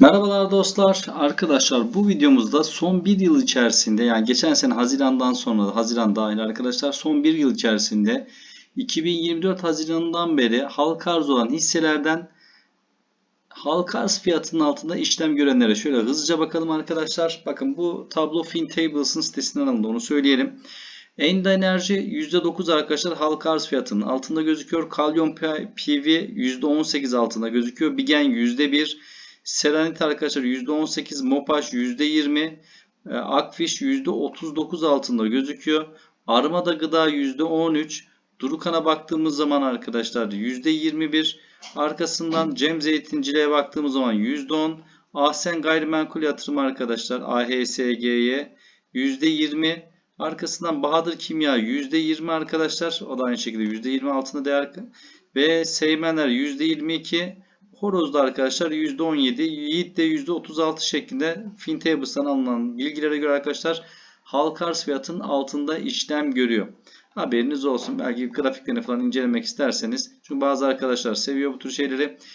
Merhabalar dostlar. Arkadaşlar bu videomuzda son bir yıl içerisinde yani geçen sene Haziran'dan sonra Haziran dahil arkadaşlar son bir yıl içerisinde 2024 Haziran'dan beri halka arz olan hisselerden halka arz fiyatının altında işlem görenlere şöyle hızlıca bakalım arkadaşlar. Bakın bu tablo FinTables'ın sitesinden alındı onu söyleyelim. Enda Enerji %9 arkadaşlar halka arz fiyatının altında gözüküyor. Kalyon PV %18 altında gözüküyor. Bigen %1 Serenit arkadaşlar %18, Mopaş %20, e, Akfiş %39 altında gözüküyor. Armada Gıda %13, Durukan'a baktığımız zaman arkadaşlar %21, arkasından Cem Zeytinciliğe baktığımız zaman %10, Ahsen Gayrimenkul Yatırım arkadaşlar AHSG'ye %20, arkasından Bahadır Kimya %20 arkadaşlar. O da aynı şekilde %20 altında değer. Ve Seymenler %22, Horoz'da arkadaşlar %17, Yiğit de %36 şeklinde FinTables'tan alınan bilgilere göre arkadaşlar halka arz fiyatının altında işlem görüyor. Haberiniz olsun. Belki grafiklerini falan incelemek isterseniz. Çünkü bazı arkadaşlar seviyor bu tür şeyleri.